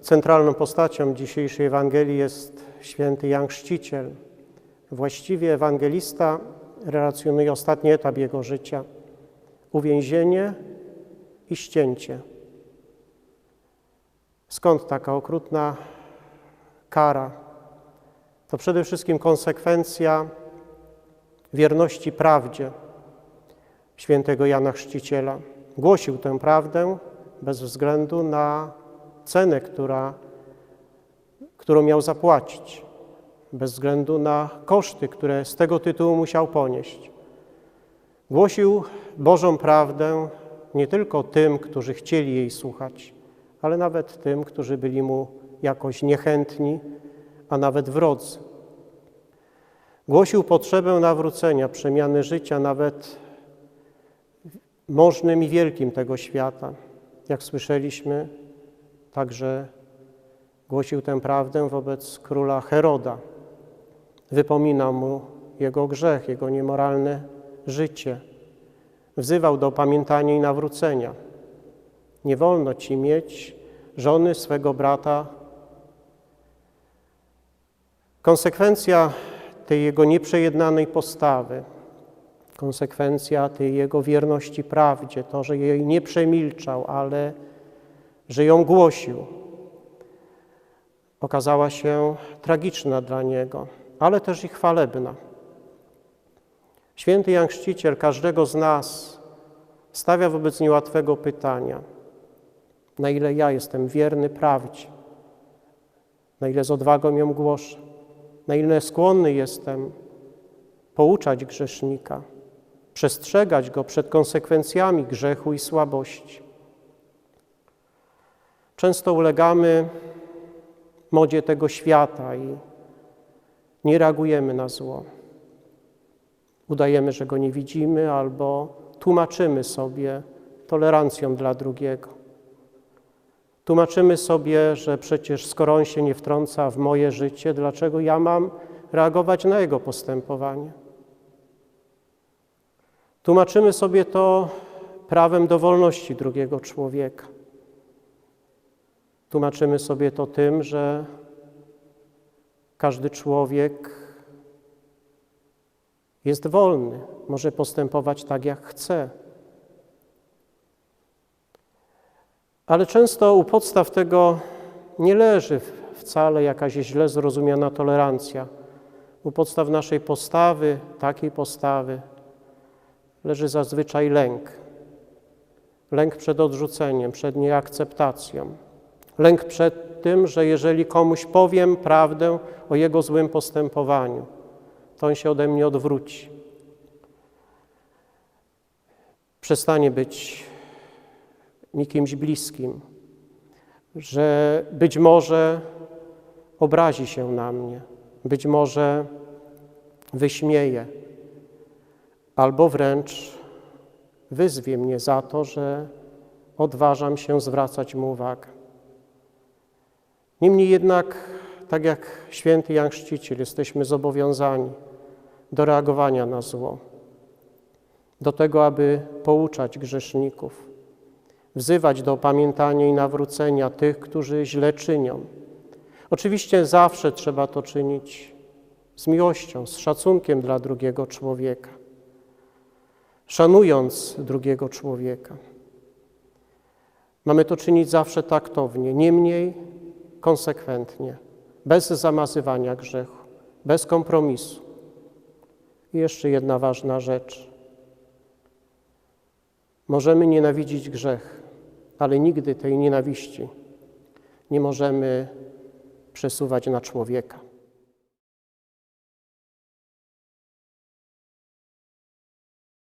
Centralną postacią dzisiejszej Ewangelii jest święty Jan Chrzciciel. Właściwie ewangelista relacjonuje ostatni etap jego życia uwięzienie i ścięcie. Skąd taka okrutna kara? To przede wszystkim konsekwencja wierności prawdzie świętego Jana Chrzciciela. Głosił tę prawdę bez względu na cenę, która, którą miał zapłacić, bez względu na koszty, które z tego tytułu musiał ponieść. Głosił Bożą prawdę nie tylko tym, którzy chcieli jej słuchać, ale nawet tym, którzy byli mu jakoś niechętni, a nawet wrodzy. Głosił potrzebę nawrócenia, przemiany życia, nawet możnym i wielkim tego świata. Jak słyszeliśmy, także głosił tę prawdę wobec króla Heroda. Wypominał mu jego grzech, jego niemoralne życie. Wzywał do pamiętania i nawrócenia. Nie wolno ci mieć żony swego brata. Konsekwencja tej jego nieprzejednanej postawy, konsekwencja tej jego wierności prawdzie, to, że jej nie przemilczał, ale że ją głosił, okazała się tragiczna dla niego, ale też i chwalebna. Święty Jan Chrzciciel każdego z nas stawia wobec niełatwego pytania, na ile ja jestem wierny prawdzie, na ile z odwagą ją głoszę, na ile skłonny jestem pouczać grzesznika, przestrzegać go przed konsekwencjami grzechu i słabości. Często ulegamy modzie tego świata i nie reagujemy na zło. Udajemy, że go nie widzimy, albo tłumaczymy sobie tolerancją dla drugiego. Tłumaczymy sobie, że przecież skoro on się nie wtrąca w moje życie, dlaczego ja mam reagować na jego postępowanie? Tłumaczymy sobie to prawem do wolności drugiego człowieka. Tłumaczymy sobie to tym, że każdy człowiek jest wolny, może postępować tak, jak chce. Ale często u podstaw tego nie leży wcale jakaś źle zrozumiana tolerancja. U podstaw naszej postawy, takiej postawy, leży zazwyczaj lęk. Lęk przed odrzuceniem, przed nieakceptacją. Lęk przed tym, że jeżeli komuś powiem prawdę o jego złym postępowaniu, to on się ode mnie odwróci. Przestanie być mi kimś bliskim, że być może obrazi się na mnie, być może wyśmieje, albo wręcz wyzwie mnie za to, że odważam się zwracać mu uwagę. Niemniej jednak, tak jak święty Jan Chrzciciel, jesteśmy zobowiązani do reagowania na zło, do tego, aby pouczać grzeszników, wzywać do pamiętania i nawrócenia tych, którzy źle czynią. Oczywiście zawsze trzeba to czynić z miłością, z szacunkiem dla drugiego człowieka, szanując drugiego człowieka. Mamy to czynić zawsze taktownie, niemniej konsekwentnie, bez zamazywania grzechu, bez kompromisu. I jeszcze jedna ważna rzecz. Możemy nienawidzić grzech, ale nigdy tej nienawiści nie możemy przesuwać na człowieka.